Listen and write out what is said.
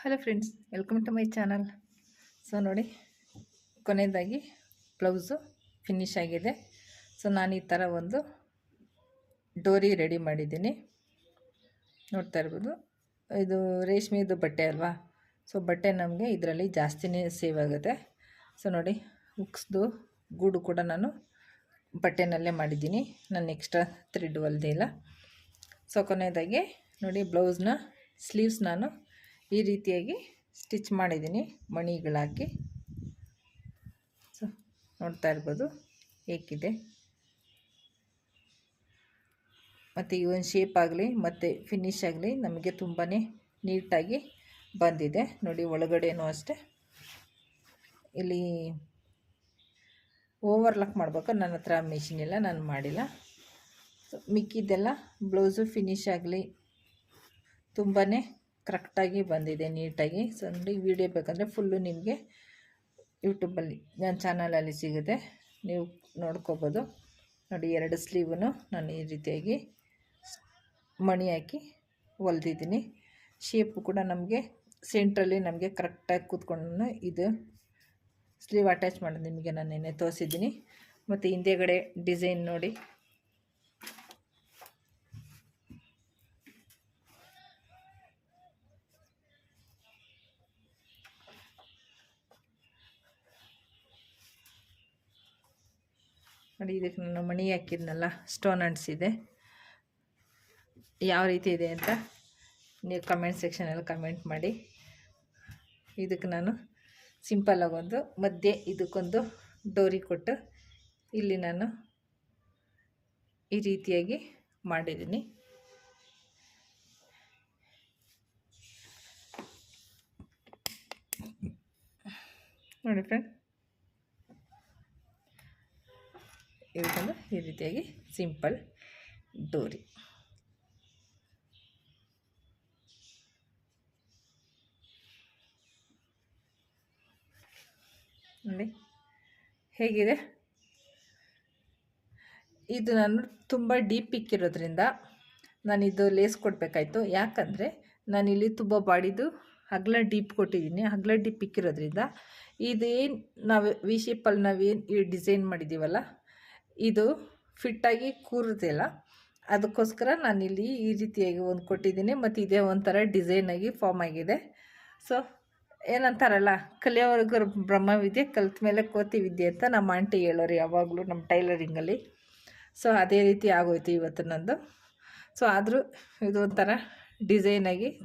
Hello friends welcome to my channel so ನೋಡಿ, ಕೊನೆಯದಾಗಿ blouse finish ಆಗಿದೆ. ಸೊ ನಾನು ಈ ಥರ ಒಂದು ಡೋರಿ ರೆಡಿ ಮಾಡಿದ್ದೀನಿ. ನೋಡ್ತಾ ಇರ್ಬೋದು. ಇದು ರೇಷ್ಮೆದು ಬಟ್ಟೆ ಅಲ್ವಾ? ಸೊ ಬಟ್ಟೆ ನಮಗೆ ಇದರಲ್ಲಿ ಜಾಸ್ತಿನೇ ಸೇವ್ ಆಗುತ್ತೆ. ಸೊ ನೋಡಿ, ಉಕ್ಸ್ದು ಗೂಡು ಕೂಡ ನಾನು ಬಟ್ಟೆನಲ್ಲೇ ಮಾಡಿದ್ದೀನಿ. ನಾನು ಎಕ್ಸ್ಟ್ರಾ ಥ್ರೆಡ್ ಹೊಲ್ದೇ ಇಲ್ಲ. ಸೊ ಕೊನೆಯದಾಗಿ ನೋಡಿ ಬ್ಲೌಸ್ನ ಸ್ಲೀವ್ಸ್ ನಾನು ಈ ರೀತಿಯಾಗಿ ಸ್ಟಿಚ್ ಮಾಡಿದ್ದೀನಿ ಮಣಿಗಳಾಕಿ. ಸೊ, ನೋಡ್ತಾ ಇರ್ಬೋದು ಏಕಿದೆ ಮತ್ತು ಈ ಒಂದು ಶೇಪ್ ಆಗಲಿ, ಮತ್ತು ಫಿನಿಶ್ ಆಗಲಿ ನಮಗೆ ತುಂಬಾ ನೀಟಾಗಿ ಬಂದಿದೆ. ನೋಡಿ, ಒಳಗಡೆನೂ ಅಷ್ಟೇ. ಇಲ್ಲಿ ಓವರ್ಲಾಕ್ ಮಾಡಬೇಕು? ನನ್ನ ಹತ್ರ ಮಿಷಿನ್ ಇಲ್ಲ, ನಾನು ಮಾಡಿಲ್ಲ. ಸೊ ಮಿಕ್ಕಿದ್ದೆಲ್ಲ ಬ್ಲೌಸು ಫಿನಿಶ್ ಆಗಲಿ ತುಂಬಾ ಕರೆಕ್ಟಾಗಿ ಬಂದಿದೆ, ನೀಟಾಗಿ. ಸೊ ನೋಡಿ ವಿಡಿಯೋ ಬೇಕಂದರೆ ಫುಲ್ಲು ನಿಮಗೆ ಯೂಟ್ಯೂಬಲ್ಲಿ ನನ್ನ ಚಾನಲಲ್ಲಿ ಸಿಗುತ್ತೆ. ನೀವು ನೋಡ್ಕೋಬೋದು. ನೋಡಿ, ಎರಡು ಸ್ಲೀವನ್ನು ನಾನು ಈ ರೀತಿಯಾಗಿ ಮಣಿ ಹಾಕಿ ಹೊಲ್ದಿದ್ದೀನಿ. ಶೇಪು ಕೂಡ ನಮಗೆ ಸೆಂಟ್ರಲ್ಲಿ ನಮಗೆ ಕರೆಕ್ಟಾಗಿ ಕೂತ್ಕೊಂಡು ಇದು ಸ್ಲೀವ್ ಅಟ್ಯಾಚ್ ಮಾಡೋದು ನಿಮಗೆ ನಾನು ನಿನ್ನೆ ತೋರಿಸಿದ್ದೀನಿ. ಮತ್ತು ಹಿಂದೆಗಡೆ ಡಿಸೈನ್ ನೋಡಿ. ನೋಡಿ, ಇದಕ್ಕೆ ನಾನು ಮಣಿ ಹಾಕಿದ್ನಲ್ಲ ಸ್ಟೋನ್ ಅಂಟಿಸಿದೆ ಯಾವ ರೀತಿ ಇದೆ ಅಂತ ನೀವು ಕಮೆಂಟ್ ಸೆಕ್ಷನಲ್ಲಿ ಕಮೆಂಟ್ ಮಾಡಿ. ಇದಕ್ಕೆ ನಾನು ಸಿಂಪಲ್ಲಾಗಿ ಒಂದು ಮಧ್ಯೆ ಇದಕ್ಕೊಂದು ಡೋರಿ ಕೊಟ್ಟು ಇಲ್ಲಿ ನಾನು ಈ ರೀತಿಯಾಗಿ ಮಾಡಿದ್ದೀನಿ. ನೋಡಿ ಫ್ರೆಂಡ್ ಇದಕ್ಕೊಂದು ಈ ರೀತಿಯಾಗಿ ಸಿಂಪಲ್ ಡೋರಿ. ನೋಡಿ, ಹೇಗಿದೆ? ಇದು ನಾನು ತುಂಬ ಡೀಪ್ ಇಕ್ಕಿರೋದ್ರಿಂದ ನಾನಿದು ಲೇಸ್ ಕೊಡಬೇಕಾಯ್ತು. ಯಾಕಂದರೆ ನಾನಿಲ್ಲಿ ತುಂಬ ಬಾಡಿದು ಹಗ್ಲ ಡೀಪ್ ಕೊಟ್ಟಿದ್ದೀನಿ. ಹಗ್ಲ ಡೀಪ್ ಇಕ್ಕಿರೋದ್ರಿಂದ ಇದೇನು ನಾವು ವಿ ಶೇಪಲ್ಲಿ ನಾವೇನು ಈ ಡಿಸೈನ್ ಮಾಡಿದ್ದೀವಲ್ಲ ಇದು ಫಿಟ್ಟಾಗಿ ಕೂರುತ್ತಿಲ್ಲ ಅದಕ್ಕೋಸ್ಕರ ನಾನಿಲ್ಲಿ ಈ ರೀತಿಯಾಗಿ ಒಂದು ಕೊಟ್ಟಿದ್ದೀನಿ. ಮತ್ತು ಇದೇ ಒಂಥರ ಡಿಸೈನಾಗಿ ಫಾರ್ಮ್ ಆಗಿದೆ. ಸೊ, ಏನಂತಾರಲ್ಲ, ಕಲಿಯೋವರೆಗೂ ಬ್ರಹ್ಮವಿದ್ಯೆ, ಕಲಿತ ಮೇಲೆ ಕೋತಿ ವಿದ್ಯೆ ಅಂತ ನಮ್ಮ ಆಂಟಿ ಹೇಳೋರು ಯಾವಾಗಲೂ ನಮ್ಮ ಟೈಲರಿಂಗಲ್ಲಿ. ಸೊ, ಅದೇ ರೀತಿ ಆಗೋಯ್ತು ಇವತ್ತು ನಂದು. ಸೊ, ಆದರೂ ಇದು ಒಂಥರ ಡಿಸೈನಾಗಿ